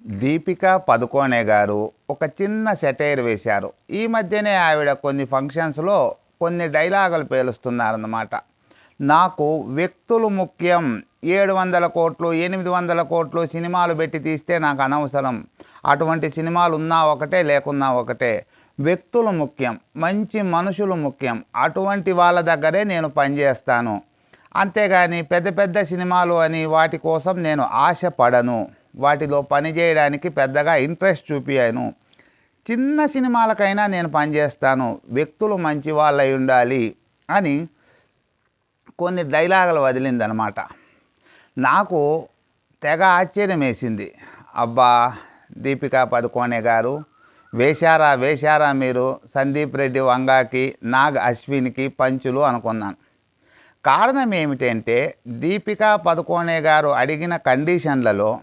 దీపిక పదుకోనే గారు ఒక చిన్న సెటైర్ వేశారు. ఈ మధ్యనే ఆవిడ కొన్ని ఫంక్షన్స్లో కొన్ని డైలాగులు పేలుస్తున్నారన్నమాట. నాకు వ్యక్తులు ముఖ్యం. ఏడు వందల కోట్లు ఎనిమిది వందల కోట్లు సినిమాలు పెట్టి తీస్తే నాకు అనవసరం. అటువంటి సినిమాలు ఉన్నా ఒకటే లేకున్నా ఒకటే. వ్యక్తులు ముఖ్యం మంచి మనుషులు ముఖ్యం. అటువంటి వాళ్ళ దగ్గరే నేను పనిచేస్తాను. అంతేగాని పెద్ద పెద్ద సినిమాలు అని వాటి కోసం నేను ఆశపడను. వాటిలో పని చేయడానికి పెద్దగా ఇంట్రెస్ట్ చూపించాను చిన్న సినిమాలకైనా నేను పనిచేస్తాను వ్యక్తులు మంచి వాళ్ళై ఉండాలి అని కొన్ని డైలాగులు వదిలిందనమాట. నాకు తెగ ఆశ్చర్యం వేసింది అబ్బా దీపికా పదుకోనే గారు వేశారా వేశారా మీరు సందీప్ రెడ్డి వంగాకి నాగ్ అశ్విన్కి పంచులు అనుకున్నాను. కారణం ఏమిటంటే దీపికా పదుకోనే గారు అడిగిన కండిషన్లలో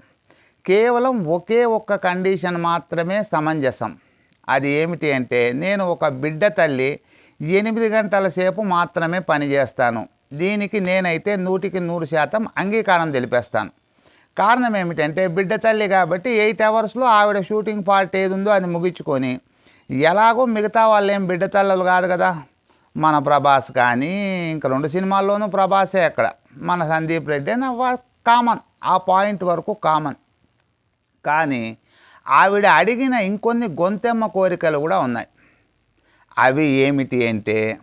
కేవలం ఒకే ఒక్క కండిషన్ మాత్రమే సమంజసం. అది ఏమిటి అంటే నేను ఒక బిడ్డ తల్లి ఎనిమిది గంటల సేపు మాత్రమే పనిచేస్తాను దీనికి నేనైతే నూటికి నూరు శాతం అంగీకారం తెలిపేస్తాను. కారణం ఏమిటంటే బిడ్డ తల్లి కాబట్టి ఎయిట్ అవర్స్లో ఆవిడ షూటింగ్ పార్ట్ ఏది ఉందో అది ముగించుకొని ఎలాగో మిగతా వాళ్ళు ఏం బిడ్డ తల్లలు కాదు కదా. మన ప్రభాస్ కానీ ఇంకా రెండు సినిమాల్లోనూ ప్రభాసే అక్కడ. మన సందీప్ రెడ్డి కామన్ ఆ పాయింట్ వరకు కామన్ కానీ ఆవిడ అడిగిన ఇంకొన్ని గొంతెమ్మ కోరికలు కూడా ఉన్నాయి. అవి ఏమిటి అంటే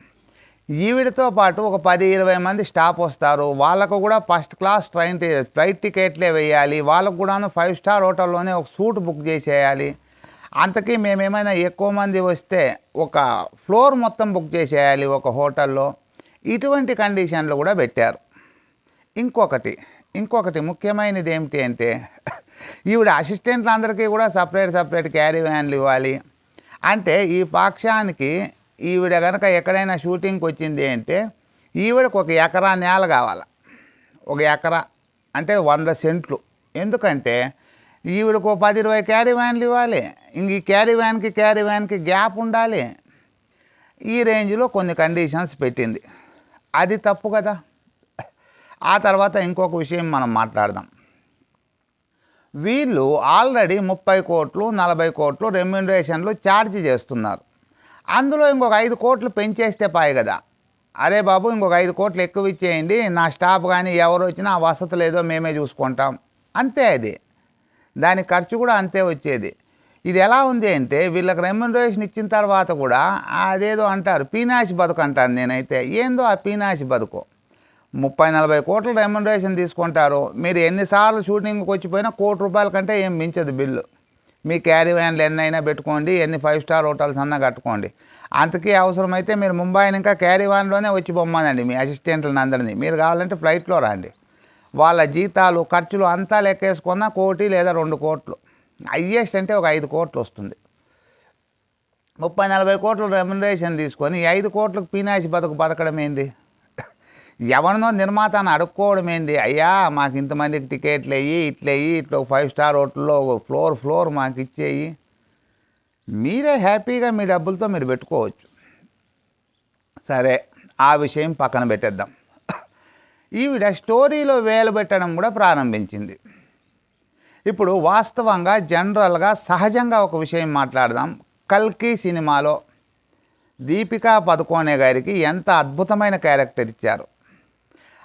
ఈవిడతో పాటు ఒక పది ఇరవై మంది స్టాఫ్ వస్తారు. వాళ్ళకు కూడా ఫస్ట్ క్లాస్ ట్రైన్ ఫ్లైట్ టికెట్లే వేయాలి. వాళ్ళకు కూడాను ఫైవ్ స్టార్ హోటల్లోనే ఒక సూట్ బుక్ చేసేయాలి. అంతకీ మేమేమైనా ఎక్కువ మంది వస్తే ఒక ఫ్లోర్ మొత్తం బుక్ చేసేయాలి ఒక హోటల్లో. ఇటువంటి కండిషన్లు కూడా పెట్టారు. ఇంకొకటి ఇంకొకటి ముఖ్యమైనది ఏమిటి అంటే ఈవిడ అసిస్టెంట్లు అందరికీ కూడా సపరేట్ సపరేట్ క్యారీ వ్యాన్లు ఇవ్వాలి. అంటే ఈ పక్షానికి ఈవిడ కనుక ఎక్కడైనా షూటింగ్కి వచ్చింది అంటే ఈవిడకు ఒక ఎకరా నేల కావాలి? ఒక ఎకరా అంటే వంద సెంట్లు. ఎందుకంటే ఈవిడకు పది ఇరవై క్యారీ వ్యాన్లు ఇవ్వాలి. ఇంక ఈ క్యారీ వ్యాన్కి క్యారీ వ్యాన్కి గ్యాప్ ఉండాలి. ఈ రేంజ్లో కొన్ని కండిషన్స్ పెట్టింది. అది తప్పు కదా? ఆ తర్వాత ఇంకొక విషయం మనం మాట్లాడదాం. వీళ్ళు ఆల్రెడీ ముప్పై కోట్లు నలభై కోట్లు రెమ్యునరేషన్లు ఛార్జ్ చేస్తున్నారు. అందులో ఇంకొక ఐదు కోట్లు పెంచేస్తే పాయి కదా. అరే బాబు ఇంకొక ఐదు కోట్లు ఎక్కువ ఇచ్చేయండి. నా స్టాఫ్ కానీ ఎవరు వచ్చినా ఆ వసతులు ఏదో మేమే చూసుకుంటాం. అంతే అది. దాని ఖర్చు కూడా అంతే వచ్చేది. ఇది ఎలా ఉంది అంటే వీళ్ళకి రెమ్యునరేషన్ ఇచ్చిన తర్వాత కూడా అదేదో అంటారు పీనాసి బతుకు అంటాను నేనైతే. ఏందో ఆ పీనాసి బతుకు? ముప్పై నలభై కోట్ల రెమ్యునరేషన్ తీసుకుంటారు. మీరు ఎన్నిసార్లు షూటింగ్కి వచ్చిపోయినా కోటి రూపాయల కంటే ఏం మించదు బిల్లు. మీ క్యారీ వ్యాన్లు ఎన్నైనా పెట్టుకోండి ఎన్ని ఫైవ్ స్టార్ హోటల్స్ అన్నా కట్టుకోండి. అంతకీ అవసరమైతే మీరు ముంబైని ఇంకా క్యారీ వ్యాన్లోనే వచ్చి బొమ్మనండి మీ అసిస్టెంట్లను అందరినీ. మీరు కావాలంటే ఫ్లైట్లో రండి. వాళ్ళ జీతాలు ఖర్చులు అంతా లెక్కేసుకున్న కోటి లేదా రెండు కోట్లు. హయ్యెస్ట్ అంటే ఒక ఐదు కోట్లు వస్తుంది. ముప్పై నలభై కోట్ల రెమ్యునరేషన్ తీసుకొని ఐదు కోట్లకు పీనాసి బతుకు బతకడం ఏంది? ఎవరినో నిర్మాతను అడుక్కోవడం ఏంది? అయ్యా మాకు ఇంతమందికి టికెట్లు అయ్యి ఇట్లయ్యి ఇట్లా ఫైవ్ స్టార్ హోటల్లో ఒక ఫ్లోర్ ఫ్లోర్ మాకు ఇచ్చేయి. మీరే హ్యాపీగా మీ డబ్బులతో మీరు పెట్టుకోవచ్చు. సరే ఆ విషయం పక్కన పెట్టేద్దాం. ఈవిడ స్టోరీలో వేలు పెట్టడం కూడా ప్రారంభించింది. ఇప్పుడు వాస్తవంగా జనరల్గా సహజంగా ఒక విషయం మాట్లాడదాం. కల్కి సినిమాలో దీపికా పదుకోనే గారికి ఎంత అద్భుతమైన క్యారెక్టర్ ఇచ్చారు.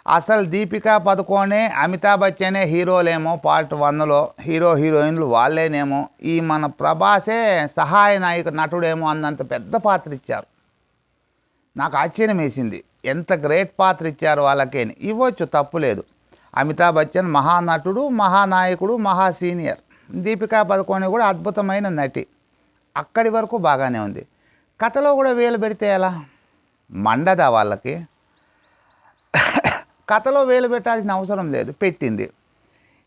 అసలు దీపికా పదుకోనే అమితాబ్ బచ్చనే హీరోలేమో పార్ట్ వన్లో హీరో హీరోయిన్లు వాళ్ళేనేమో. ఈ మన ప్రభాసే సహాయ నాయక నటుడేమో అన్నంత పెద్ద పాత్ర ఇచ్చారు నాకు ఆశ్చర్యం వేసింది. ఎంత గ్రేట్ పాత్ర ఇచ్చారు వాళ్ళకేని. ఇవ్వచ్చు తప్పులేదు అమితాబ్ బచ్చన్ మహానటుడు మహానాయకుడు మహా సీనియర్. దీపికా పదుకోని కూడా అద్భుతమైన నటి. అక్కడి వరకు బాగానే ఉంది. కథలో కూడా వేలు పెడితే ఎలా? మండదా వాళ్ళకి? కథలో వేలు పెట్టాల్సిన అవసరం లేదు పెట్టింది.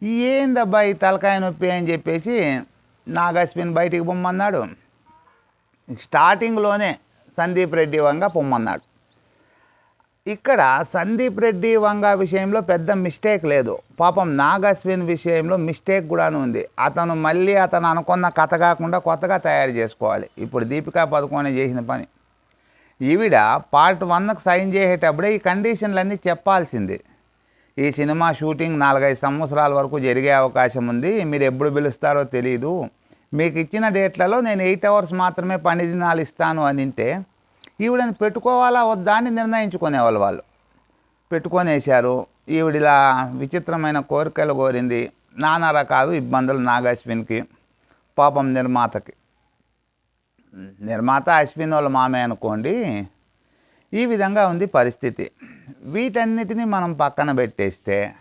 ఏందబ్బా ఈ తలకాయ నొప్పి? అని చెప్పేసి నాగశ్విన్ బయటికి పొమ్మన్నాడు. స్టార్టింగ్లోనే సందీప్ రెడ్డి వంగ పొమ్మన్నాడు. ఇక్కడ సందీప్ రెడ్డి వంగ విషయంలో పెద్ద మిస్టేక్ లేదు. పాపం నాగస్విన్ విషయంలో మిస్టేక్ కూడాను ఉంది. అతను మళ్ళీ అతను అనుకున్న కథ కాకుండా కొత్తగా తయారు చేసుకోవాలి. ఇప్పుడు దీపికా పదుకోనే చేసిన పని. ఈవిడ పార్ట్ వన్కి సైన్ చేసేటప్పుడే ఈ కండిషన్లన్నీ చెప్పాల్సింది. ఈ సినిమా షూటింగ్ నాలుగైదు సంవత్సరాల వరకు జరిగే అవకాశం ఉంది. మీరు ఎప్పుడు పిలుస్తారో తెలియదు మీకు ఇచ్చిన డేట్లలో నేను ఎయిట్ అవర్స్ మాత్రమే పని దినాలు ఇస్తాను అని అంటే ఈవిడని పెట్టుకోవాలా వద్దా అని నిర్ణయించుకునేవాళ్ళు వాళ్ళు. పెట్టుకొనేశారు. ఈవిడిలా విచిత్రమైన కోరికలు కోరింది. నానా రకాలు ఇబ్బందులు నాగాశ్విన్కి పాపం నిర్మాతకి. నిర్మాత అశ్విన్ వాళ్ళ మామే అనుకోండి ఈ విధంగా ఉంది పరిస్థితి. వీటన్నిటిని మనం పక్కన పెట్టేస్తే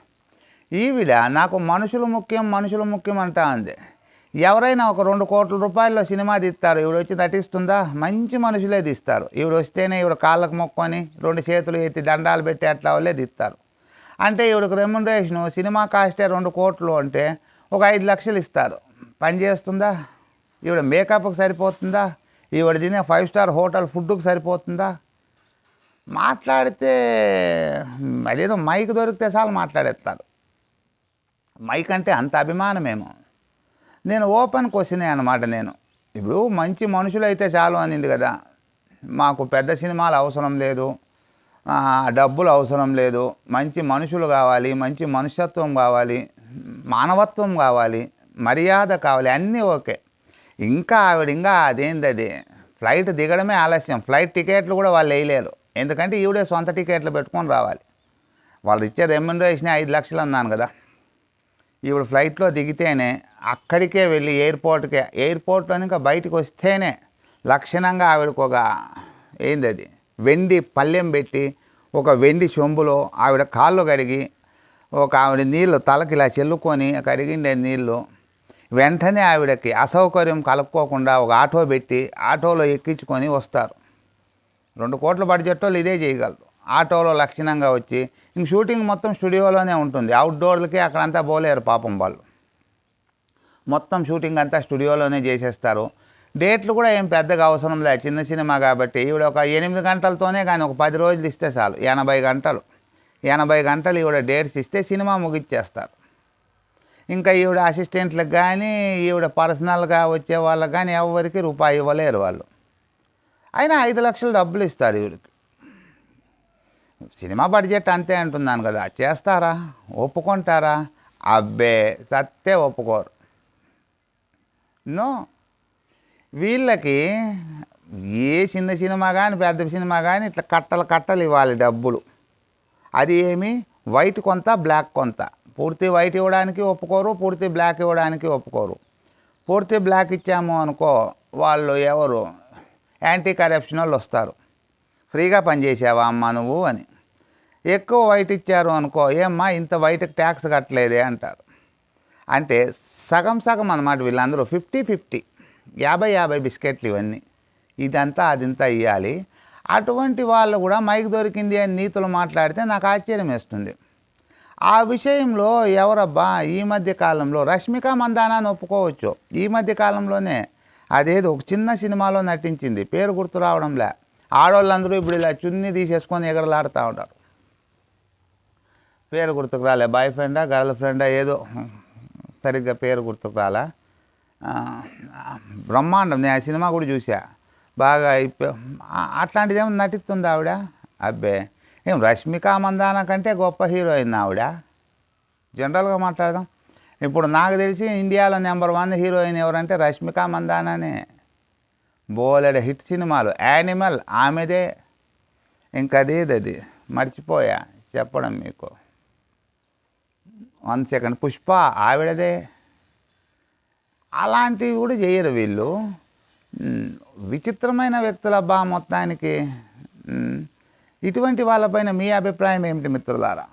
ఈవిడ నాకు మనుషులు ముఖ్యం మనుషులు ముఖ్యం అంటా ఉంది. ఎవరైనా ఒక రెండు కోట్ల రూపాయల్లో సినిమా తీస్తారు ఈవిడ వచ్చి నటిస్తుందా? మంచి మనుషులే తీస్తారు. ఈవిడ వస్తేనే ఈవిడ కాళ్ళకు మొక్కొని రెండు చేతులు ఎత్తి దండాలు పెట్టి అట్లా వాళ్ళే తీస్తారు. అంటే ఈవిడకు రెమ్యునరేషను సినిమా కాస్టే రెండు కోట్లు అంటే ఒక ఐదు లక్షలు ఇస్తారు. పని చేస్తుందా? ఈవిడ మేకప్కి సరిపోతుందా? ఈవిడ తినే ఫైవ్ స్టార్ హోటల్ ఫుడ్కు సరిపోతుందా? మాట్లాడితే అదేదో మైక్ దొరికితే చాలు మాట్లాడేస్తారు మైక్ అంటే అంత అభిమానమేమో. నేను ఓపెన్ క్వశ్చనే అనమాట నేను. ఇప్పుడు మంచి మనుషులు అయితే చాలు అనింది కదా. మాకు పెద్ద సినిమాలు అవసరం లేదు. డబ్బులు అవసరం లేదు. మంచి మనుషులు కావాలి మంచి మనుషత్వం కావాలి మానవత్వం కావాలి మర్యాద కావాలి అన్నీ ఓకే. ఇంకా ఆవిడ ఇంకా అదేంది అది? ఫ్లైట్ దిగడమే ఆలస్యం. ఫ్లైట్ టికెట్లు కూడా వాళ్ళు వేయలేరు. ఎందుకంటే ఈవిడే సొంత టికెట్లు పెట్టుకొని రావాలి. వాళ్ళు ఇచ్చే రెమ్యునరేషన్ ఐదు లక్షలు అన్నాను కదా. ఈవిడ ఫ్లైట్లో దిగితేనే అక్కడికే వెళ్ళి ఎయిర్పోర్ట్కే ఎయిర్పోర్ట్లో ఇంకా బయటికి వస్తేనే లక్షణంగా ఆవిడకు ఒక ఏంది అది? వెండి పళ్ళెం పెట్టి ఒక వెండి చెంబులో ఆవిడ కాళ్ళు కడిగి ఒక ఆవిడ నీళ్ళు తలకి ఇలా చెల్లుకొని కడిగిండే నీళ్ళు వెంటనే ఆవిడకి అసౌకర్యం కలుపుకోకుండా ఒక ఆటో పెట్టి ఆటోలో ఎక్కించుకొని వస్తారు. రెండు కోట్ల బడ్జెట్ వాళ్ళు ఇదే చేయగలరు. ఆటోలో లక్షణంగా వచ్చి ఇంక షూటింగ్ మొత్తం స్టూడియోలోనే ఉంటుంది. అవుట్డోర్లకి అక్కడంతా పోలేరు పాపం వాళ్ళు. మొత్తం షూటింగ్ అంతా స్టూడియోలోనే చేసేస్తారు. డేట్లు కూడా ఏం పెద్దగా అవసరం లేదు. చిన్న సినిమా కాబట్టి ఈవిడ ఒక ఎనిమిది గంటలతోనే కానీ ఒక పది రోజులు ఇస్తే చాలు. ఎనభై గంటలు. ఎనభై గంటలు ఈవిడ డేట్స్ ఇస్తే సినిమా ముగిచ్చేస్తారు. ఇంకా ఈవిడ అసిస్టెంట్లకు కానీ ఈవిడ పర్సనల్గా వచ్చే వాళ్ళకి కానీ ఎవరికి రూపాయి ఇవ్వలేరు వాళ్ళు. అయినా ఐదు లక్షలు డబ్బులు ఇస్తారు ఈవిడికి సినిమా బడ్జెట్ అంతే అంటున్నాను కదా చేస్తారా? ఒప్పుకుంటారా? అబ్బే సత్తే ఒప్పుకోరు. నో. వీళ్ళకి ఏ చిన్న సినిమా కానీ పెద్ద సినిమా కానీ ఇట్లా కట్టలు కట్టలు ఇవ్వాలి డబ్బులు. అది ఏమి? వైట్ కొంత బ్లాక్ కొంత. పూర్తి వైట్ ఇవ్వడానికి ఒప్పుకోరు పూర్తి బ్లాక్ ఇవ్వడానికి ఒప్పుకోరు. పూర్తి బ్లాక్ ఇచ్చాము అనుకో వాళ్ళు ఎవరు? యాంటీ కరప్షన్ వాళ్ళు వస్తారు. ఫ్రీగా పనిచేసావా అమ్మ నువ్వు అని. ఎక్కువ వైట్ ఇచ్చారు అనుకో ఏమ్మా ఇంత వైట్కి ట్యాక్స్ కట్టలేదే అంటారు. అంటే సగం సగం అన్నమాట వీళ్ళందరూ ఫిఫ్టీ ఫిఫ్టీ యాభై యాభై బిస్కెట్లు ఇవన్నీ. ఇదంతా అదింతా ఇవ్వాలి అటువంటి వాళ్ళు కూడా మైక్ దొరికింది అని నీతులు మాట్లాడితే నాకు ఆశ్చర్యం వేస్తుంది. ఆ విషయంలో ఎవరబ్బా? ఈ మధ్య కాలంలో రష్మిక మందానాన్ని ఒప్పుకోవచ్చు. ఈ మధ్య కాలంలోనే అదేదో ఒక చిన్న సినిమాలో నటించింది. పేరు గుర్తు రావడంలే. ఆడవాళ్ళందరూ ఇప్పుడు ఇలా చున్నీ తీసేసుకొని ఎగరలాడుతూ ఉంటారు పేరు గుర్తుకు రాలే. బాయ్ ఫ్రెండా గర్ల్ ఫ్రెండా ఏదో సరిగ్గా పేరు గుర్తుకు రాలా. బ్రహ్మాండం. నేను ఆ సినిమా కూడా చూసా బాగా అయిపో అట్లాంటిది ఏమో నటిస్తుంది ఆవిడ? అబ్బే. ఏం రష్మిక మందాన కంటే గొప్ప హీరోయిన్ ఆవిడ? జనరల్గా మాట్లాడదాం. ఇప్పుడు నాకు తెలిసి ఇండియాలో నెంబర్ వన్ హీరోయిన్ ఎవరంటే రష్మిక మందాననే బోలెడ హిట్ సినిమాలు యానిమల్ ఆమెదే. ఇంకదేదది అది మర్చిపోయా చెప్పడం మీకు. One second. పుష్ప ఆవిడదే. అలాంటివి కూడా చేయరు వీళ్ళు. విచిత్రమైన వ్యక్తులబ్బా మొత్తానికి. ఇటువంటి వాళ్ళపైన మీ అభిప్రాయం ఏమిటి మిత్రులారా?